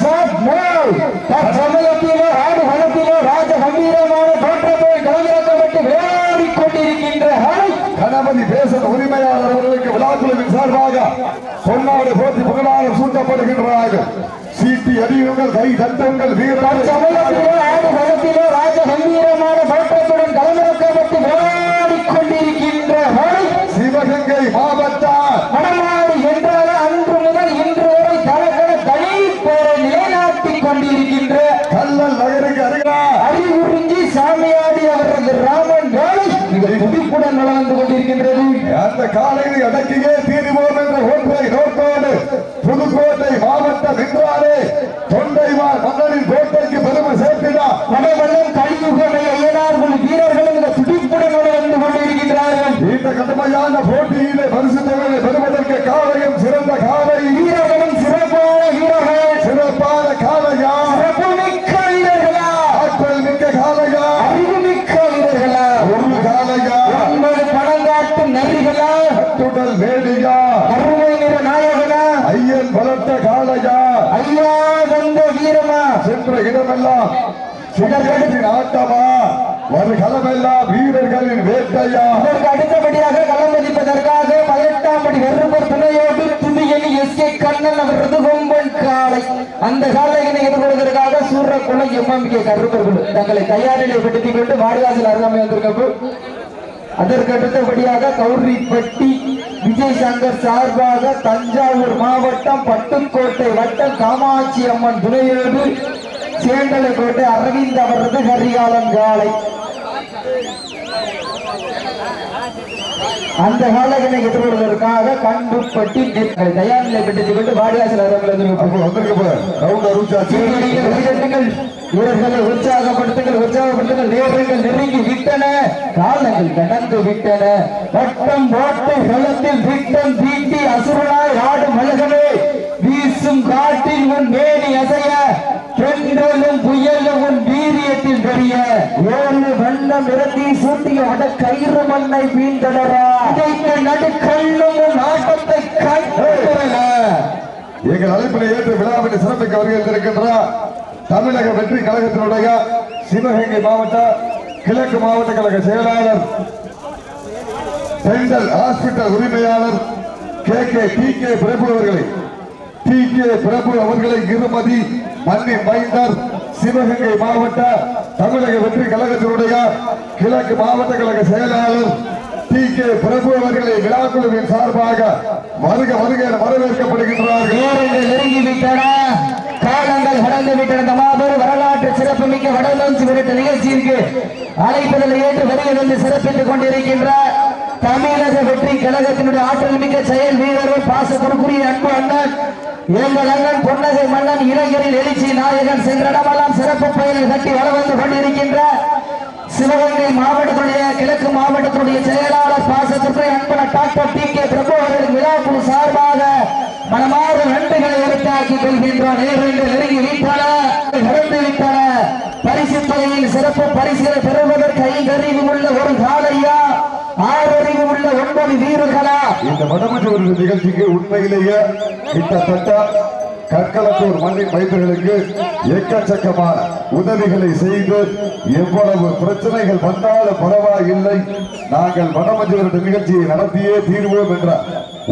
Shot now தற்சமயத்திலே ஆடு களத்திலே ராஜ கம்பீரமான தோற்றத்தை கலந்திறக்கப்பட்டு விளையாடிக் கொண்டிருக்கின்ற கணபதி பேசன் உரிமையாளர் அவர்களுக்கு விழாக்குழுவின் சார்பாக பொன்னாடு போட்டி புகழாரம் சூட்டப்படுகின்றார்கள். சீட்டி அடியுங்கள் கை தட்டுங்கள் வீரர்கள் தற்சமயத்திலே ஆடு களத்திலே ராஜ கம்பீரமான தோற்றத்துடன் கலந்திறக்கப்பட்டு விளையாடிக் கொண்டிருக்கின்ற சிவகங்கை மாவட்டம் வடமாடு என்றால அன்று முதல் இன்று வரை கலகல தனி பேரை நிலைநாட்டிக் கொண்டிருக்கின்ற கல்லல் நகருக்கு அருகிறார் அறிவுறிஞ்சி சாமியாடி அவரது ராமன் வேலை மிக துடிப்புடன் நடந்து கொண்டிருக்கின்றது. அந்த காலையை அடக்கியே தீருவோம் என்ற ஒன்றை நோக்கோடு புதுக்கோட்டை மாவட்டம் என்றாலே தொண்டைமார் மன்னனின் கோட்டைக்கு பெருமை சேர்த்தினார் வடவெள்ளம் கலியுகமை ஐயனார்கள் வீரர்களும் இந்த துடிப்புடன் நடந்து கொண்டிருக்கின்றார்கள். இந்த கடுமையான போட்டியிலே பரிசு தொகையை பெறுவதற்கு காலையும் சிறந்த காலை. வீரர்களும் சிறப்பான வீரர்கள் சிறப்பான காலையா சிறப்பு மிக்க வீரர்களா ஆற்றல் மிக்க காலையா அறிவு மிக்க வீரர்களா ஒரு காலையா ஒன்பது பணங்காட்டு நரிகளா துடல் வேடியா. கருமை நிற நாயகனா. ஐயன் வளர்த்த காலையா ஐயா வந்த வீரமா. சென்ற இடமெல்லாம் சிங்கத்தின் ஆட்டமா. வருகளமெல்லாம் வீரர்களின் வேட்டையா. அதற்கு அடுத்தபடியாக களம் மதிப்பதற்காக பதினெட்டாம் படி வெறுப்பர் துணையோடு துணியணி எஸ் கே கண்ணன் அவரது கொம்பன் காலை அந்த காலையினை எதிர்கொள்வதற்காக சூரக்குளம் எம்எம்கே கருப்பர்கள் தங்களை தயாரிலைப்படுத்திக் கொண்டு வாடிவாசல் அருகாமை வந்திருக்கப்போ அதற்கு அடுத்தபடியாக கௌரிப்பட்டி விஜய் சங்கர் சார்பாக தஞ்சாவூர் மாவட்டம் பட்டுக்கோட்டை வட்டம் காமாட்சி அம்மன் துணையோடு சேந்தலைக்கோட்டை அரவிந்த் அவரது கரிகாலன் காலை. அந்த காலகனை எதிர்கொள்வதற்காக கண்டுபட்டி நெற்கள். தயார் நிலை பெற்றுக் கொண்டு அருச்சாச்சு அவர்கள் வீரர்களை உற்சாகப்படுத்துங்கள் உற்சாகப்படுத்துங்கள். நேரங்கள் நெருங்கி விட்டன. காலங்கள் கடந்து விட்டன. வட்டம் போட்டு களத்தில் விட்டம் தீட்டி அசுரனாய் ஆடும் அழகமே வீசும் காட்டில் உன் மேனி அசைய தென்றலும் புயலும் உன் வீரியத்தில் தெரிய. ஏழு வண்ணம் இறங்கி சூட்டிய வட கயிறு மண்ணை வீழ்ந்தனரா இதைத்த நடுக்கல்லும் உன் ஆட்டத்தை எங்கள் அழைப்பினை ஏற்று விழாவினை சிறப்பிக்க வருகின்றிருக்கின்றார் தமிழக வெற்றி கழகத்தினுடைய சிவகங்கை மாவட்ட கிழக்கு மாவட்ட கழக செயலாளர் சென்ட்ரல் ஹாஸ்பிட்டல் உரிமையாளர் K K T K Prabhu அவர்களை. டி கே பிரபு அவர்களை இருமதி மன்னி மைந்தர் சிவகங்கை மாவட்ட தமிழக வெற்றி கழகத்தினுடைய கிழக்கு மாவட்ட கழக செயலாளர் டி கே பிரபு அவர்களை விழாக்குழுவின் சார்பாக வருக வருக என வரவேற்கப்படுகின்றார்கள். நெருங்கி காலங்கள் கடந்து விட்டிருந்த இந்த மாபெரும் வரலாற்று சிறப்புமிக்க வடலோஞ்சி விரட்ட நிகழ்ச்சியிற்கு அழைப்புதலை ஏற்று வருகிறது சிறப்பித்துக் கொண்டிருக்கின்ற தமிழக வெற்றி கழகத்தினுடைய ஆற்றல் மிக்க செயல் வீரர்கள் பாசத்திற்குரிய அன்பு அண்ணன் எங்கள் பொன்னகை மன்னன் இளைஞரில் எழுச்சி நாயகன் சென்றடமெல்லாம் சிறப்பு பெயரில் கட்டி வளம் வந்து கொண்டிருக்கின்ற சிவகங்கை மாவட்டத்துடைய கிழக்கு மாவட்டத்துடைய செயலாளர் பாசத்திற்கு அன்பன டாக்டர் டி கே பிரபு அவர்கள் விழாக்குழு சார்பாக மனமாறு நன்றிகளை எடுத்தாக்கிக் கொள்கின்றோம். நேரங்கள் நெருங்கி விட்டன விட்டன பரிசு தொகையில் சிறப்பு பரிசுகளை பெறுவதற்கு ஐந்தறிவு உள்ள ஒரு கால உள்ள வீரர்களா? இந்த வடமற்ற ஒரு நிகழ்ச்சிக்கு உண்மையிலேயே கிட்டத்தட்ட கற்களத்தூர் மண்ணின் மைந்தர்களுக்கு எக்கச்சக்கமான உதவிகளை செய்து எவ்வளவு பிரச்சனைகள் வந்தாலும் பரவாயில்லை. நாங்கள் வடமஞ்சு நிகழ்ச்சியை நடத்தியே தீர்வோம் என்ற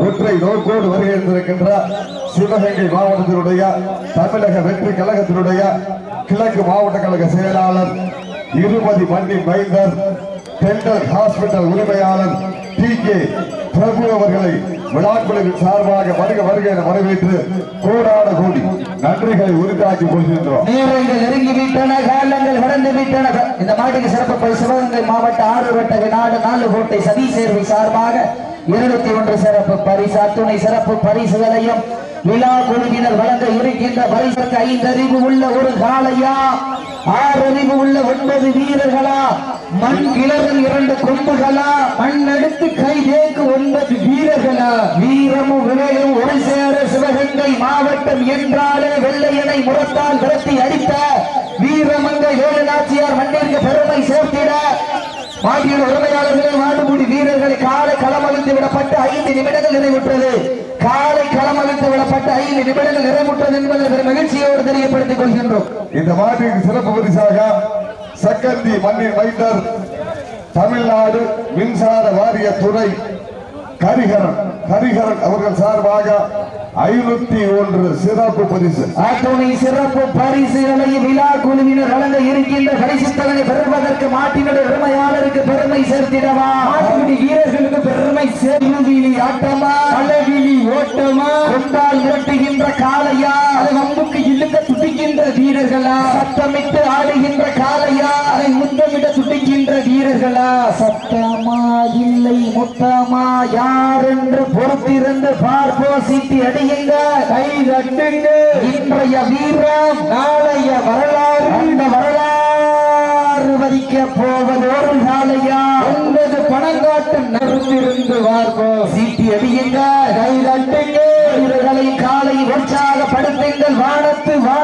ஒற்றை நோக்கோடு வருகின்றிருக்கின்ற சிவகங்கை மாவட்டத்தினுடைய தமிழக வெற்றி கழகத்தினுடைய கிழக்கு மாவட்ட கழக செயலாளர் இருபதி மண்ணின் மைந்தர் டெண்டர் ஹாஸ்பிட்டல் உரிமையாளர் டி கே பிரபு அவர்களை விழாக்குழுவின் சார்பாக வருக வருக என வரவேற்று கோடான கோடி நன்றிகளை உரித்தாக்கி கொள்கின்றோம். நேரங்கள் நெருங்கி விட்டன காலங்கள் வளர்ந்து விட்டன இந்த மாட்டுக்கு சிறப்பு பரிசு சிவகங்கை மாவட்ட ஆறு வட்ட நாடு நாலு கோட்டை சதி சேர்வை சார்பாக இருபத்தி ஒன்று சிறப்பு பரிசு அத்துணை சிறப்பு பரிசுகளையும் விழா குழுவினர் வழங்க இருக்கின்ற பரிசுக்கு ஐந்தறிவு உள்ள ஒரு காலையா ஆறு அறிவு உள்ள ஒன்பது வீரர்களா? மண் கிளறு இரண்டு கொம்புகளா மண் எடுத்து கை தேக்கு ஒன்பது வீரர்களா? வீரமும் விவேகம் ஒரு சேர சிவகங்கை மாவட்டம் என்றாலே வெள்ளையனை முரத்தால் விரட்டி அடித்த வீரமங்கை நாச்சியார் மண்ணிற்கு பெருமை சேர்த்திட மாட்டியின் உரிமையாளர்களை மாடுபூடி வீரர்களை காலை களமளித்து விடப்பட்டு ஐந்து நிமிடங்கள் நிறைவுற்றது. காலை வழங்கப்பட்ட ஐந்து நிமிடங்கள் நிறைவுற்றது என்பதை மகிழ்ச்சியோடு தெரியப்படுத்திக் கொள்கின்றோம். இந்த மாட்டிற்கு சிறப்பு பரிசாக சக்கந்தி மண்ணின் மைந்தர் தமிழ்நாடு மின்சார வாரிய துறை கரிகரன். கரிகரன் அவர்கள் சார்பாக ஐநூத்தி ஒன்று சிறப்பு பரிசு. அத்துணை சிறப்பு பரிசுகளை விழா குழுவினர் வழங்க இருக்கின்ற பரிசு தலைமை பெறுவதற்கு மாட்டினுடைய உரிமையாளருக்கு பெருமை சேர்த்திடவா? மாட்டினுடைய வீரர்களுக்கு பெருமை சேர்வி ஆட்டமா? அளவிலி ஓட்டமா? கொண்டால் விரட்டுகின்ற காளையா அதை வம்புக்கு இழுக்க துடிக்கின்ற வீரர்களா? சத்தமிட்டு ஆடுகின்ற காளையா? அதை முத்தமிட துடிக்கின்ற வீரர்களா? சத்தமா இல்லை முத்தமா? யார் என்று பொறுத்திருந்து பார்ப்போம் சீட்டி அடியுங்க. கை தட்டுங்க. இன்றைய வீரம் நாளைய வரலாறு. அந்த வரலாறு வரிக்க போவது ஒரு காலையா ஒன்பது பணங்காட்டு நறுத்திருந்து பார்ப்போம் சீட்டி அடியுங்க. கை தட்டுங்க. வீரர்களை காலை உற்சாகப்படுத்துங்கள். வானத்து வானவில்லை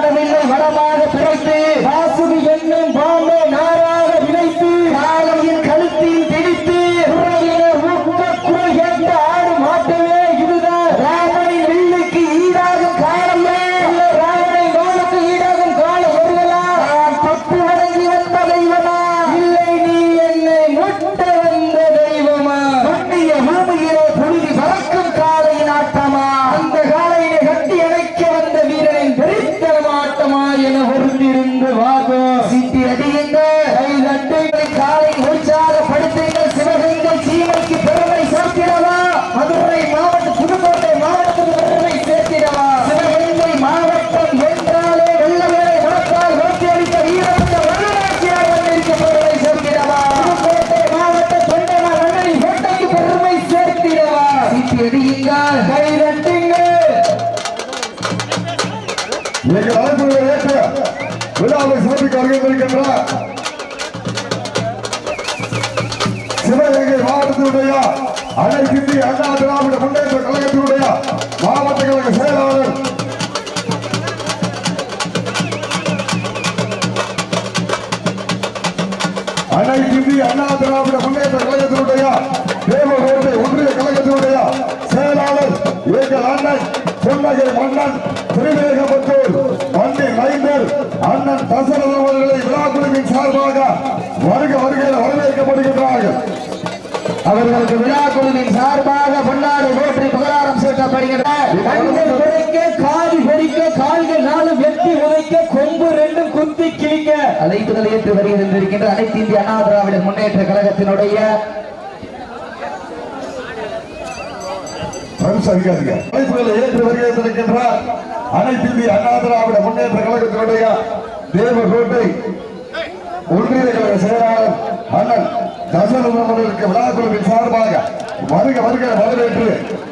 குழுவின் சார்பாக வருக வருகையில் வரவேற்கப்படுகின்றார்கள். அவர்களுக்கு விழா குழுவின் சார்பாக பொன்னாடு போற்றி புகழாரம் சேர்க்கப்படுகிறது கண்கள் குறைக்க காது பொறிக்க கால்கள் நாலு வெட்டி உதைக்க கொம்பு ரெண்டும் குத்தி கிழிக்க. அழைப்புதல் ஏற்று வருகின்ற அனைத்து இந்திய அண்ணா திராவிட முன்னேற்ற கழகத்தினுடைய அழைப்புகளை ஏற்று வருகின்றிருக்கின்றார் அனைத்து இந்திய அண்ணா திராவிட முன்னேற்ற கழகத்தினுடைய தேவகோட்டை ஒன்றிய கழக செயலாளர் அண்ணன் தசரதன் அவர்களுக்கு விழாக்குழுவின் சார்பாக வருக வருக வரவேற்று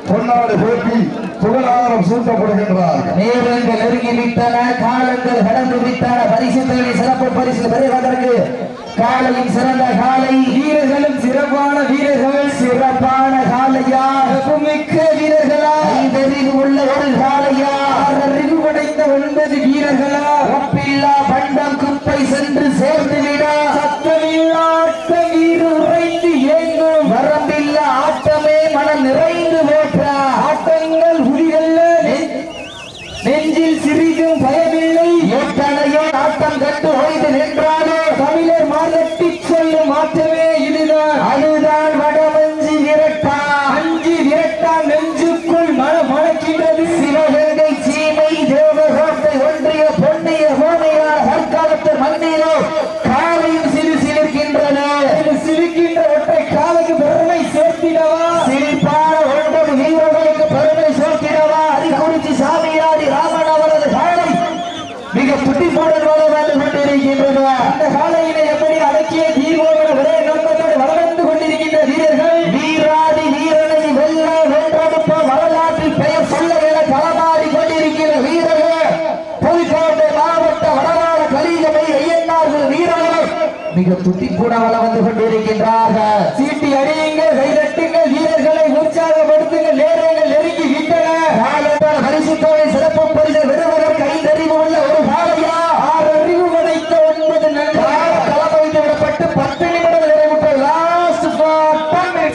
பொன்னாடு போட்டி புகழாரம் சூட்டப்படுகின்றார்கள். நேரங்கள் நெருங்கி விட்டன காலங்கள் கடந்து விட்டன பரிசு தேவை சிறப்பு பரிசு பெறுவதற்கு காலையின் சிறந்த காலை. வீரர்களும் சிறப்பான வீரர்கள் சிறப்பான காலையா மிக்க வீரர்களா ஐந்தறிவு உள்ள ஒரு காலையா அறிவு படைத்த ஒன்பது வீரர்களா ஒப்பில்லா பண்டம் குப்பை சென்று சேர்ந்து விட சத்தமில்லா ஆட்டம் வீறு உறைந்து ஏங்கும் வரம்பில்லா ஆட்டமே மனம் நிறைந்து போற்ற ஆட்டங்கள் புலிகள்ல நெ- நெஞ்சில் சிறிதும் பயமில்லை எத்தனையோ ஆட்டம் கண்டு ஓய்ந்து நின்றாலே தமிழர் மாதட்டி சொல்லும் ஆட்டமே இதுதான் அதுதான் வடமஞ்சி விரட்டா அஞ்சி விரட்டா நெஞ்சுக்குள் மன மணக்கின்றது சிவகங்கை சீமை தேவகோட்டை ஒன்றிய பொன்னிய பூமியார் தற்காலத்து மந்திரோ காலையும் சிறு சிலிர்க்கின்றன சிரிக்கின்ற ஒற்றை காலைக்கு பெருமை சேர்த்திடவா சிரிப்பான ஒன்பது வீரர்களுக்கு பெருமை சேர்த்திடவா அரிக்குறிச்சி சாமியாடி ராமன் அவரது காலை மிக துடிப்புடன் வள வந்து கொண்டிருக்கின்றன அந்த காலையினை எப்படி அடக்கிய தீபோட ஒரே நோக்கத்தோடு வளர்ந்து கொண்டிருக்கின்ற வீரர்கள் வீராதி வீரனை வெல்ல வென்றெடுப்ப வரலாற்றில் பெயர் சொல்ல என களமாடி கொண்டிருக்கிற வீரர்கள் புதுக்கோட்டை மாவட்ட வடநாடு கலிதமை ஐயன்னார்கள் வீரர்கள் மிக துடிப்புடன் வள வந்து கொண்டிருக்கின்றார்கள் சீட்டி அடியுங்கள் கைதட்டுங்கள் வீரர்களை உற்சாகப்படுத்துங்கள் நேரங்கள் நெருங்கி விட்டன நாளொன்றான பரிசு தொகை சிறப்பு பரிசு பெறுவதற்கு ஐந்தறிவு உள்ள ஒரு காலையா ஆறு அறிவு படைத்த ஒன்பது நண்பர்கள் களமளித்து விடப்பட்டு பத்து நிமிடங்கள் நிறைவுற்ற லாஸ்ட்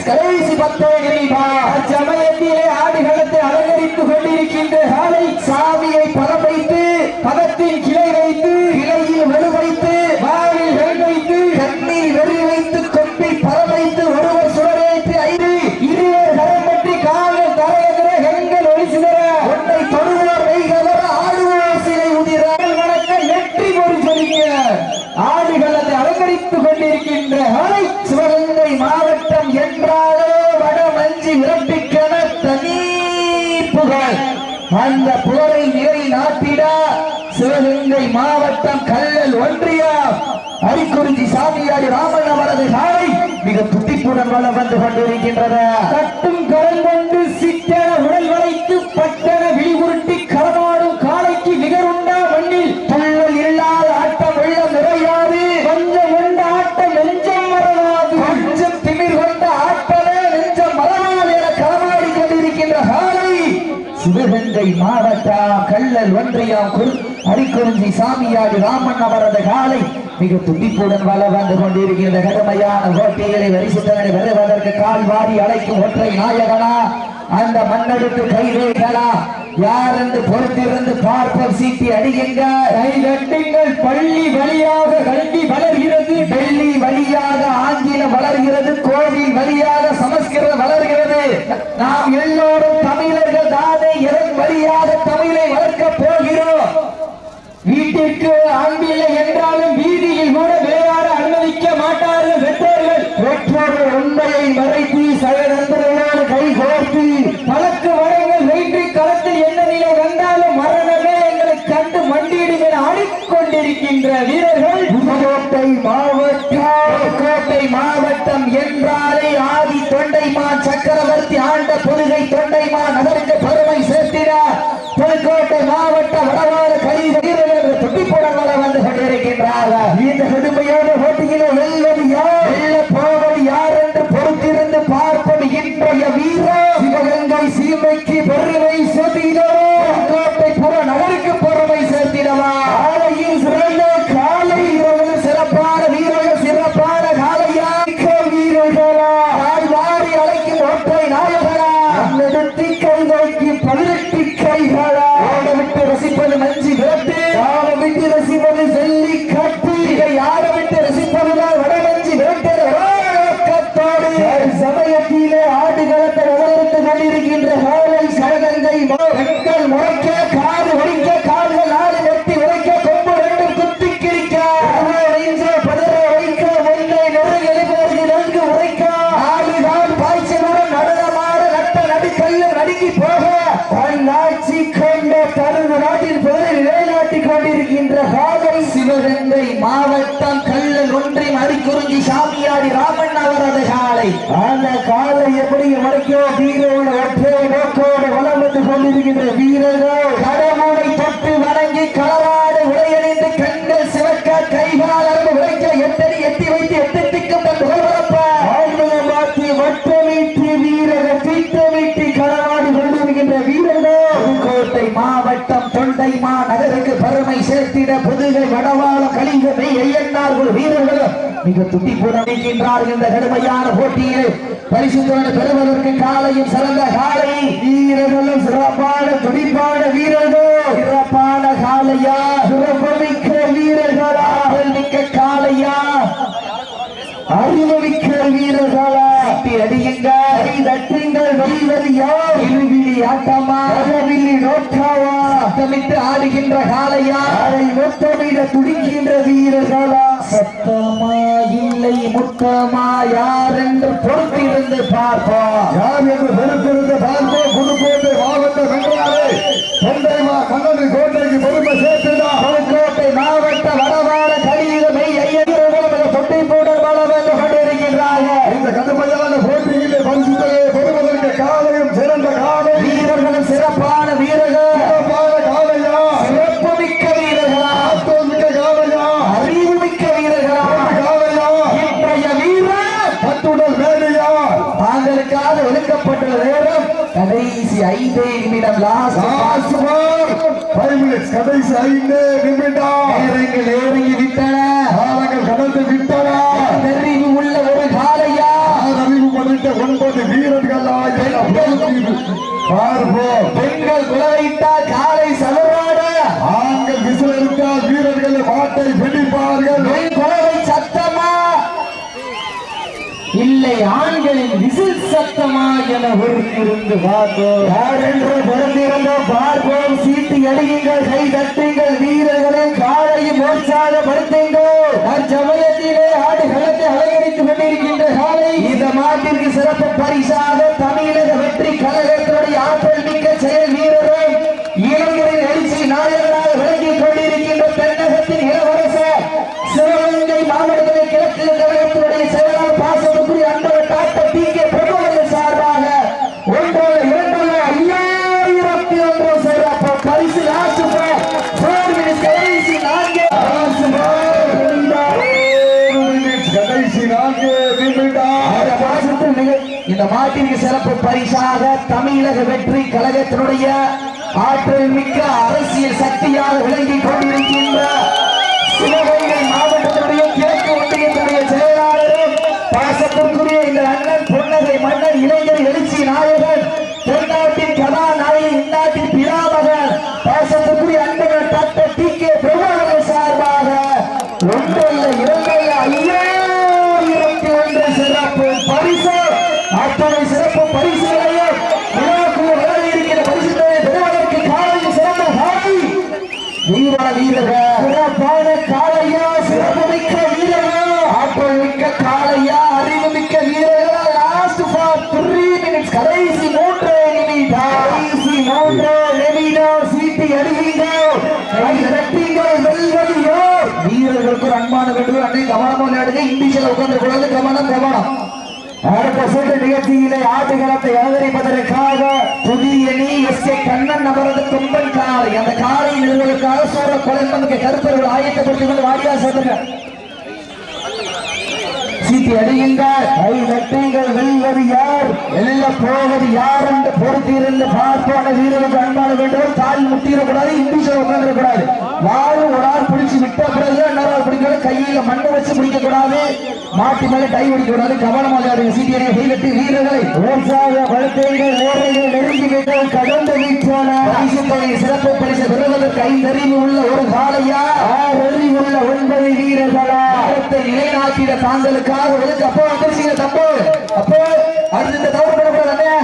கடைசி பத்து நிமிடம் அச்சமயத்திலே ஆடுகளத்தை அலங்கரித்துக் கொண்டிருக்கின்ற காலை சாவியை பதம் வைத்து பதத்தின் கிளை வைத்து கிளையில் வலு வைத்து வாவில் வெள் வைத்து கண்ணில் வெறி வைத்து கொம்பில் பதம் வைத்து ஒருவர் சுடரேற்றி ஐந்து இருவர் கரம் பற்றி காலில் தரையதிர கண்கள் ஒளி சிதற உன்னை தொழுவோர் வைகவர் ஆடுவோர் சிலை உதிர வணக்க நெற்றி பொறி சொல்லிக்க ஆடுகள் அதை அலங்கரித்துக் கொண்டிருக்கின்ற அலை சிவகங்கை மாவட்டம் என்றாலே வடமஞ்சி விரட்டிக்கென தனி புகழ் அந்த புகழை நிலை நாட்டிட சிவகங்கை மாவட்டம் கல்லல் ஒன்றியம் அரிக்குறிஞ்சி சாமியாடி ராமன் அவரது காலை மிக துடிப்புடன் வளம் வந்து கொண்டிருக்கின்றன சிவகங்கை மாவட்டம் கள்ளல் ஒன்றியம் குரு அரிக்குறிஞ்சி சாமியாடி ராமன் அவரது காலை மிக துடிப்புடன் வள வந்து கொண்டிருக்கின்ற கடுமையான போட்டிகளை வரிசுத்தனை வருவதற்கு கால் வாரி அழைக்கும் ஒற்றை நாயகனா அந்த மன்னருக்கு கைவேகலா யார் என்று பொறுத்திருந்து பார்ப்போம். சீட்டி கட்டுங்கள் பள்ளி வழியாக கல்வி வளர்கிறது. டெல்லி வழியாக ஆங்கிலம் வளர்கிறது. கோவில் வழியாக சமஸ்கிருதம் வளர்கிறது. நாம் எல்லோரும் தமிழர்கள் தானே எதன் வழியாக தமிழை வளர்க்க போகிறோம். வீட்டிற்கு ஆண்டில்லை என்றாலும் வீதியில் கூட விளையாட அனுமதிக்க மாட்டார்கள். பெற்றோர்கள் பெற்றோர்கள் உண்மையை மறைத்து சக நண்பர்களோடு கை கோர்த்து பழக்க வளங்கள் வெற்றி களத்தில் என்ன நிலை வந்தாலும் மரணமே எங்களை கண்டு மண்டியிடும் என ஆடிக்கொண்டிருக்கின்ற வீரர்கள் புதுக்கோட்டை மாவட்டம் புதுக்கோட்டை மாவட்டம் என்றாலே ஆதி தொண்டைமா சக்கரவர்த்தி ஆண்ட புதுகை தொண்டைமா நகருக்கு பெருமை சேர்த்தினார். புதுக்கோட்டை மாவட்ட வடவாறு கழிவு வீரர்கள் துட்டி போட வந்து கொண்டிருக்கின்றார்கள். இந்த கடுமையான போட்டியிலே வெல்வது யார் வெல்ல போவது யார் என்று பொறுத்திருந்து பார்ப்பது இன்றைய வீரர் சிவகங்கை சீமைக்கு பெருமை சேர்த்திடவா புதுக்கோட்டை புற நகருக்கு பெருமை சேர்த்திடவா காலையில் சிறந்த காலை வீரர்கள் சிறப்பான வீரர்கள் சிறப்பான காலையா வீரர்களா நாள் வாரி அழைக்கும் ஒற்றை நாயகரா நெடுத்தி கை வைக்கும் பதினெட்டு கைகளா ஓட விட்டு ரசிப்பது மஞ்சி விரட்டு ஆட விட்டு ரசிப்பது ஜல்லி கட்டு இதை ஆட விட்டு ரசிப்பதுதான் வடமஞ்சி விரட்டு நோக்கத்தோடு சமயத்திலே ஆடுகளத்தை வளர்த்து கொண்டிருக்கின்ற காலை சரகங்கை மக்கள் முறைக்க வீரர்களும் மிக துடிப்புடன் இருக்கின்றார்கள் இந்த கடுமையான போட்டியில். பரிசுத்தோடு பெறுவதற்கு காலையும் சிறந்த காலை. வீரர்களும் சிறப்பான துடிப்பான வீரர்கள். சிறப்பான காலையா? சிறப்புமிக்க வீரர்களா? மிக்க காலையா? அறிவுமிக்க வீரர்களா? தட்டி அடியுங்க. கை தட்டுங்கள் வெளிவது யார் இருவிழி ஆட்டமா நோட்டாவா சத்தமிட்டு ஆடுகின்ற காளையா? அதை மொத்தமிட துடிக்கின்ற வீரர்களா? சத்தமா இல்லை முத்தமா யார் என்று பொறுத்திருந்து பார்ப்போம். யார் என்று பொறுத்திருந்து பார்ப்போம். புதுக்கோட்டை மாவட்ட வென்றாரே தொண்டைமா கண்ணனி கோட்டைக்கு பெருமை சேர்த்துடா ஐந்தே நிமிடம் லாஸ்ட் பார் ஃபைவ் மினிட்ஸ் கடைசி ஐந்தே நிமிடம். நேரங்கள் ஏறங்கி விட்டன. காலங்கள் கடந்து விட்டன. தெரிவு உள்ள ஒரு காலையா? அறிவு பண்ணிட்ட ஒன்பது வீரர்கள் பார்ப்போம். பெண்கள் குலவைத்தால் காலை சலவாட ஆண்கள் விசில் எடுத்தால் வீரர்கள் மாட்டை பிடிப்பார்கள் இல்லை ஆண்களின் விசில் சத்தமா என ஒருங்கிருந்து பார்த்தோம் யாரென்று என்று பிறந்திருந்தோ பார்ப்போம் சீட்டு அடியுங்கள் கை தட்டுங்கள் வீரர்களை காலையும் உற்சாகப்படுத்துங்கள் அச்சமயத்திலே ஆடு களத்தை அலங்கரித்துக் கொண்டிருக்கின்ற காலை இந்த மாட்டிற்கு சிறப்பு பரிசாக தமிழக வெற்றி கழகத்தினுடைய ஆற்றல் இந்த மாட்டிற்கு சிறப்பு பரிசாக தமிழக வெற்றி கழகத்தினுடைய ஆற்றல் மிக்க அரசியல் சக்தியாக விளங்கிக் கொண்டிருக்கின்ற சிவகங்கை மாவட்டத்தினுடைய கிழக்கு ஒன்றியத்துடைய செயலாளரும் பாசத்திற்குரிய இந்த அண்ணன் பொன்னகை மன்னன் இளைஞர் எழுச்சி நாயகன் கவனம் அடுத்த சுற்று நிகழ்ச்சியிலே ஆட்டுகளத்தை அலங்கரிப்பதற்காக புதிய நீ எஸ் ஏ கண்ணன் அவரது கொம்பன் காலை அந்த காலை நிறுவனங்களுக்காக சூழ கொலைம்பனுக்கு கருத்தர்கள் ஆயத்தப்படுத்திக் கொண்டு வாடியா சொல்லுங்க சீட்டி அடியுங்கள் கை நட்டுங்கள் வெல்வது யார்? எல்ல போவது யார் என்று பொறுத்திருந்து பார்ப்பான வீரருக்கு அன்பான வேண்டும் கால் முட்டிடக்கூடாது இங்கிலீஷில் உட்காந்துடக்கூடாது வாழு ஒரு ஆள் பிடிச்சு விட்ட பிறகு இன்னொரு ஆள் கையில மண்ணை வச்சு பிடிக்க கூடாது மாட்டி மேல கை பிடிக்க கூடாது கவனமாக சீட்டியரை கை கட்டி வீரர்களை. உற்சாக வளர்த்தீர்கள் நேரங்கள் நெருங்கி விட்டால் கடந்த வீச்சான? தொகை சிறப்பு பரிசு பெறுவதற்கு ஐந்தறிவு உள்ள ஒரு காலையா ஆறறிவு உள்ள ஒன்பது வீரர்களா? நேரத்தை நிலைநாட்டிட தாங்களுக்காக ஒதுக்கு அப்போ வந்துருச்சீங்க தப்பு. அப்போ அடுத்து இந்த தவறு பண்ணக்கூடாது அண்ணே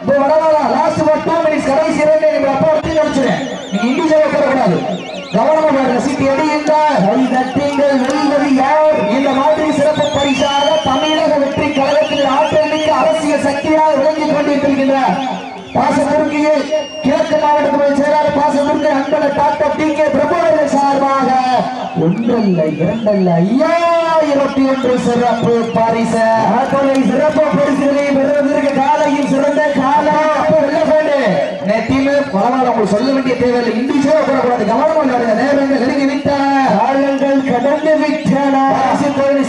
இப்போ வரலாம் லாஸ்ட் ஒரு டூ மினிட்ஸ் கடைசி இரண்டு நிமிடம் அப்போ வந்து நினைச்சுறேன் நீங்க இண்டிவிஜுவல் உட்காரக்கூடாது. கவனமா பாருங்க சீட்டி அடியுங்க கை தட்டுங்கள் வெல்வது யார்? இந்த மாதிரி சிறப்பு பரிசாக தமிழக வெற்றி கழகத்தில் ஆற்றல் மிக்க அரசியல் சக்தியாக விளங்கிக் கொண்டிருக்கின்ற பாசத்திற்கு கிழக்கு மாவட்டத்துடைய செயலாளர் பாசத்திற்கு அன்பன டாக்டர் டி கே பிரபுவர்கள் சார்பாக ஒன்றல்ல இரண்டல்ல ஐயாயிரத்தி ஒன்று சிறப்பு பரிசு. சிறப்பு பரிசுகளை பெறுவதற்கு காலையில் சிறந்த நெத்தியுமே பரவாயில்ல உங்களுக்கு சொல்ல வேண்டிய தேவையில்லை. இண்டிவிஜுவலா கூடாது கவனமா இருங்க. நேரங்கள் நெருங்கி விட்டன. காலங்கள் கடந்து விட்டன.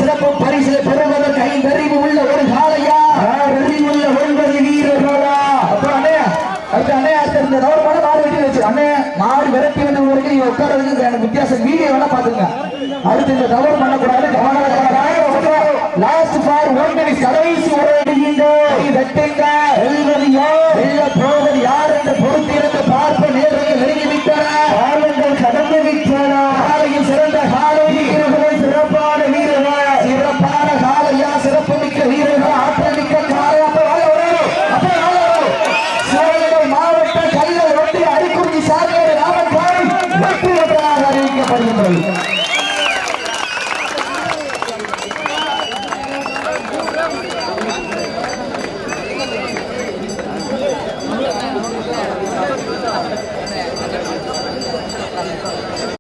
சிறப்பு பரிசு பெறுவதற்கு ஐந்து அறிவு உள்ள ஒரு காலையா ஆறு அறிவு உள்ள ஒன்பது வீரர்களா அப்புறம் அண்ணையா அடுத்து அண்ணையா அடுத்து இந்த தவறு பண்ண மாடு வெட்டி வச்சு அண்ணையா மாடு விரட்டி வந்து வரைக்கும் நீங்க வித்தியாசம். வீடியோ வேணா பாத்துங்க அடுத்து இந்த தவறு பண்ணக்கூடாது. லாஸ்ட் ஃபார் ஒன் மினிட் கடைசி ஒரு வெட்டுங்க.